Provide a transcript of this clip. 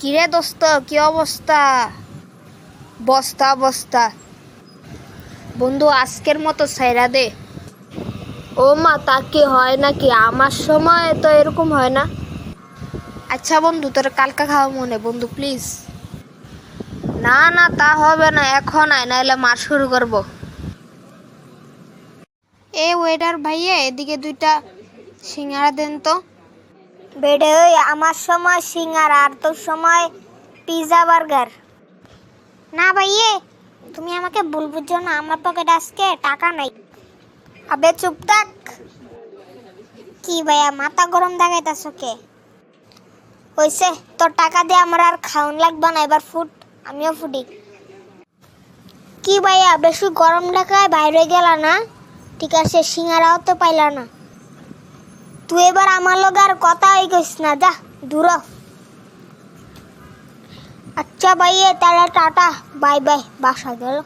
কিরে দোস্ত, কি অবস্থা? বস্তা বস্তা। বন্ধু, আজকের মতো সাইরা দে। ও মা, তা কি হয় নাকি? আমার সময় তো এরকম হয় না। আচ্ছা বন্ধু, তোর কালকা খাওয়া মনে, বন্ধু প্লিজ না না, তা হবে না, এখন আয় নাহলে মার শুরু করব। এ ওয়েটার ভাইয়া, এদিকে দুইটা সিঙ্গারা দেন তো। বেডে ওই আমার সময় সিঙ্গার আর তোর সময় পিৎজা বার্গার। না ভাইয়ে, তুমি আমাকে ভুল বুঝছ না, আমার পকেটে আজকে টাকা নাই। আবে চুপ থাক। কি ভাইয়া, মাথা গরম দেখাইতাছ কে? হইছে, তোর টাকা দিয়ে আমার আর খাওন লাগবে না, এবার ফুট, আমিও ফুটি। কি ভাইয়া, বেশি গরম দেখায় বাইরে গেলা না, ঠিক আছে, সিঙ্গারাও তো পাইলা না। তুই এবার আমার লগে আর কথা হয়ে গেছিস না, যা, দূর। আচ্ছা ভাই তাহলে টাটা, বাই বাই বাসা গেল